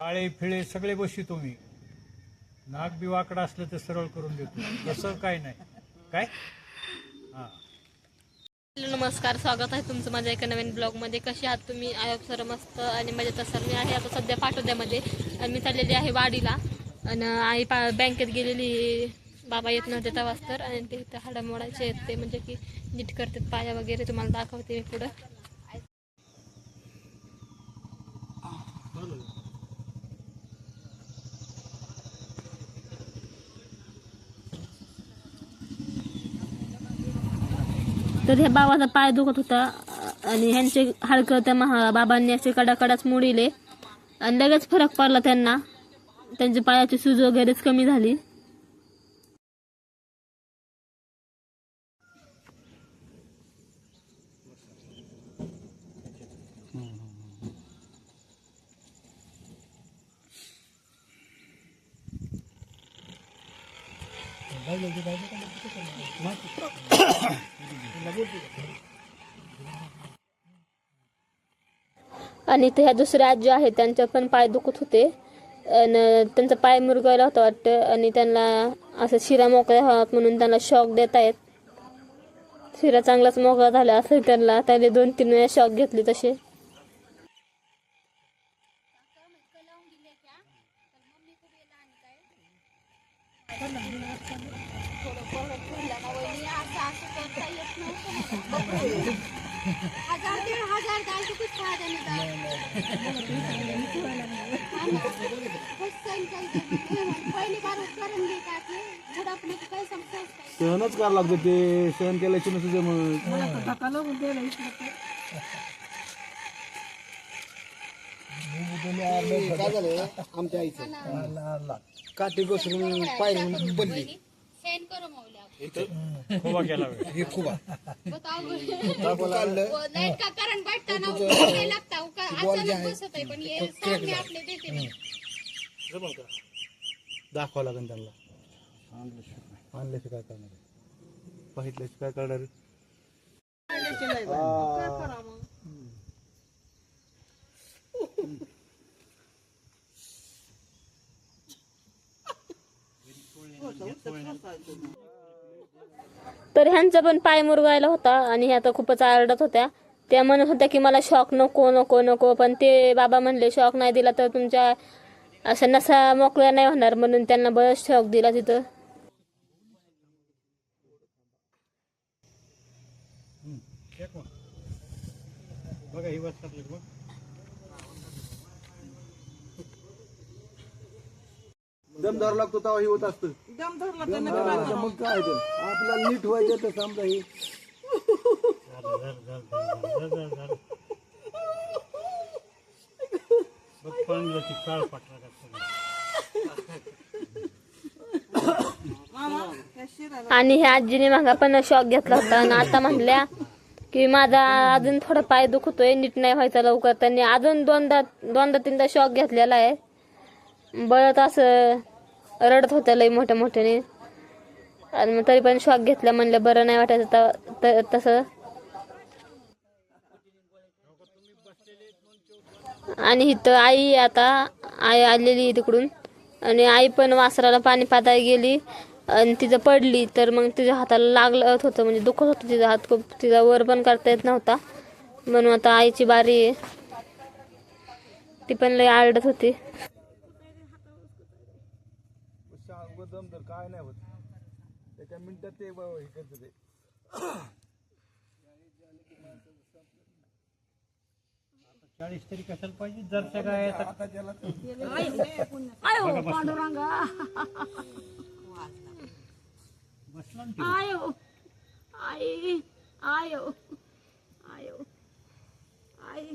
काळे फिळे सगळे बशी तुम्ही. नाक बी वाकडा असलं तर सरळ करून देतो. तसं काय नाही. काय? हा. हॅलो नमस्कार. स्वागत आहे तुमचं माझ्या एका नवीन ब्लॉगमध्ये. कसे आहात तुम्ही? आयोग सर मस्त आणि मजेत असाल. मी आहे आता सध्या पाठवद्यामध्ये आणि मी चाललेली आहे वाडीला. आणि आई पा बँकेत गेलेली. बाबा येत नव्हते तेव्हाच तर. आणि ते इथं हाडं मोडायचे आहेत. ते म्हणजे की नीट करतात पाया वगैरे. तुम्हाला दाखवते मी पुढं. तर ह्या बाबाचा पाय दुखत होता. आणि ह्यांचे हाडकं त्या महा बाबांनी असे कडाकडाच मोडिले. आणि लगेच फरक पडला त्यांना. त्यांच्या पायाची सूज वगैरेच कमी झाली. आणि ते ह्या दुसऱ्या आजी आहेत त्यांचे पण पाय दुखत होते. आणि त्यांचा पाय मुरगायला होता वाटतं. आणि त्यांना असं शिरा मोकळ्या व्हावात म्हणून त्यांना शॉक देत आहेत. शिरा चांगलाच मोकळा झाला असं त्यांना. त्याने दोन तीन वेळा शॉक घेतले तसे हजार डेढ़ हजार कुछ फायदा नहीं सहनच करावं लागतं ते सहन केल्याची नसतं मग. काय झालं आमच्या आईचं काठी घसरून पायरून पडली सहन करो। खोबा केला वेळ. हे खूप बताओ काढलं वो लाइट का? करंट बैठता ना वो नहीं लगता. वो का- अचानक बसत है पण ये सामने आपने देते नहीं दाखवावं लागेल त्यांना. आणल्याशी काय करणार पाहिल्याशी काय करणार तर ह्यांचा पण पाय मुरगायला होता आणि ह्या तर खूपच आरडत होत्या. त्या म्हणत होत्या की मला शॉक नको नको नको. पण ते बाबा म्हणले शॉक नाही दिला तर तुमच्या असं नसा मोकळ्या नाही होणार. म्हणून त्यांना बरंच शॉक दिला तिथं. बघा दम धरावा लागतो तेव्हा हे होत असतं. दम धरला मग काय ते? आपल्याला नीट व्हायचं तर समजा हे. बघ पांढऱ्याची काळ पाठला का सगळं. आणि ह्या आजीने मागा पण शॉक घेतला होता आणि आता म्हणल्या की माझा अजून थोडा पाय दुखतोय नीट नाही व्हायचा लवकर. त्यांनी अजून दोनदा दोनदा तीनदा शॉक घेतलेला आहे. बळत असं रडत होत्या लई मोठ्या मोठ्याने. आणि मग तरी पण शॉक घेतला म्हणलं बरं नाही वाटायचं त- त- तसं. आणि इथं आई आता आई आलेली आहे तिकडून. आणि आई पण वासराला पाणी पाताय गेली. आणि तिथं पडली तर मग तिच्या हाताला लागलं होतं म्हणजे दुखत होतं तिचा हात खूप. तिचा वर पण करता येत नव्हता. म्हणून आता आईची बारी आहे. ती पण लई आरडत होती. दम धर काय नाही होत त्याच्या मिनिटात ते ब- हे करतं ते. चाळीस तरी कशाला पाहिजे? जरच्या काय आता? बसला. ना तो. आयो आई आयो आयो आई.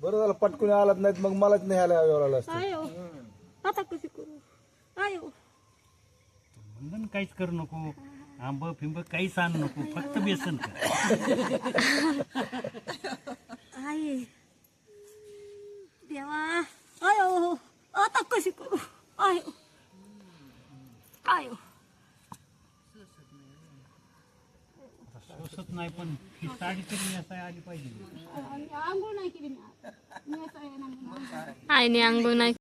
बरं झालं पटकून आलात नाहीत मग मलाच नाही आला यावं असतं. आयो. आता कशी करू? आयो. म्हणलं ना काहीच करू नको. आंब फिंब काहीच आणू नको. फक्त बेसन कर. आई. देवा. आयो. आता कशी करू? आयो. आयो. सोसत नाही पण ही साडी तरी नेसाय आली पाहिजे. आंघोळ नाही केली मी आज. आईने अंगो नाही.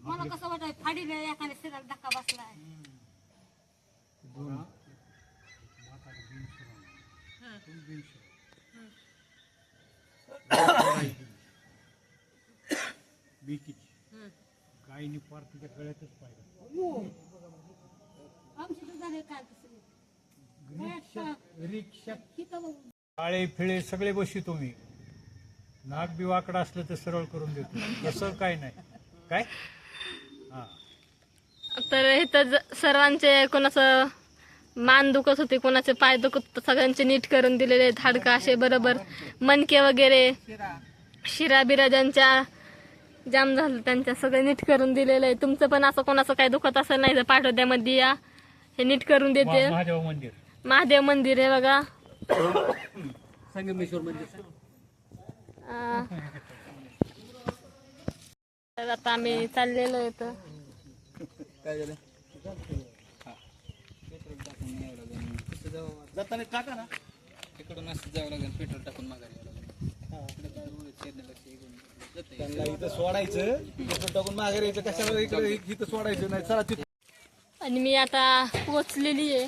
मला कसं वाटत फाडीला एखाद्या शरीराला धक्का बसलाय. बीकीची गायनी पार गळ्यातच पाहिजे आमची तर झाले काय तसं. काळे फिळे सगळे बशी तुम्ही. नाक बी वाकडा असलं तर सरळ करून देतो. तसं काय नाही. काय? हा. तर इथं ज- सर्वांचे कोणाचं मान दुखत होते कोणाचे पाय दुखत होते सगळ्यांचे नीट करून दिलेले आहेत हाडकं असे बरोबर. मनके वगैरे शिरा बिरा ज्यांच्या जाम झालं त्यांच्या सगळं नीट करून दिलेलं आहे तुमचं पण असं कोणाचं काय दुखत असं नाही तर पाठवद्यामध्ये या. हे नीट करून देते. मा- महादेव मंदिर. महादेव मंदिर आहे बघा. संगमेश्वर मंदिर आता आम्ही चाललेलो तर काय झालं? जाताना टाका ना. तिकडून असं जावं लागेल पेट्रोल टाकून माघारी यावं लागेल. त्यांना इथं सोडायचं पेट्रोल टाकून मागे यायचं. कशाला इकडे इथं सोडायचं? नाही चला तिथं. आणि मी आता पोचलेली आहे.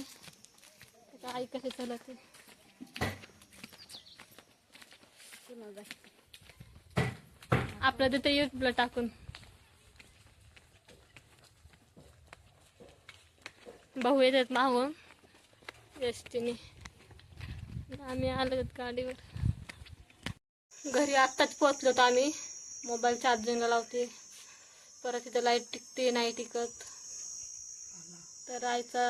आता आई कसे चालत आपलं तिथे युट्यूबला टाकून. भाऊ येतात मागून. एसटीने. आम्ही आलो गाडीवर. घरी आत्ताच पोहोचलो तर आम्ही. मोबाईल चार्जिंगला लावते. परत तिथं लाइट टिकते नाही टिकत. तर आईचा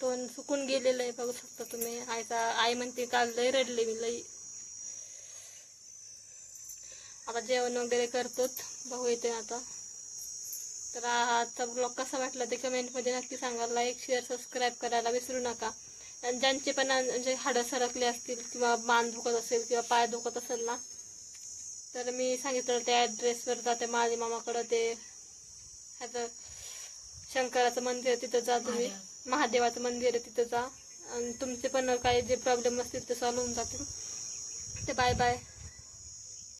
तोंड सुकून गेलेलं आहे बघू शकता तुम्ही. आईचा आई म्हणते काल लई रडले मी लई. आता जेवण वगैरे करतोत बघू येते आता. तर आजचा ब्लॉग कसा वाटला ते कमेंटमध्ये नक्की सांगा. लाईक शेअर सबस्क्राईब करायला विसरू नका. आणि ज्यांचे पण म्हणजे हाडं सरकले असतील किंवा मान दुखत असेल किंवा पाय दुखत असेल ना तर मी सांगितलं त्या ॲड्रेसवर जाते माझ्या मामाकडं ते. ह्याचं शंकराचं मंदिर आहे तिथं जा तुम्ही. महादेवाचं मंदिर आहे तिथं जा. आणि तुमचे पण काही जे प्रॉब्लेम असतील ते सॉल्व्ह होऊन जातील. ते बाय बाय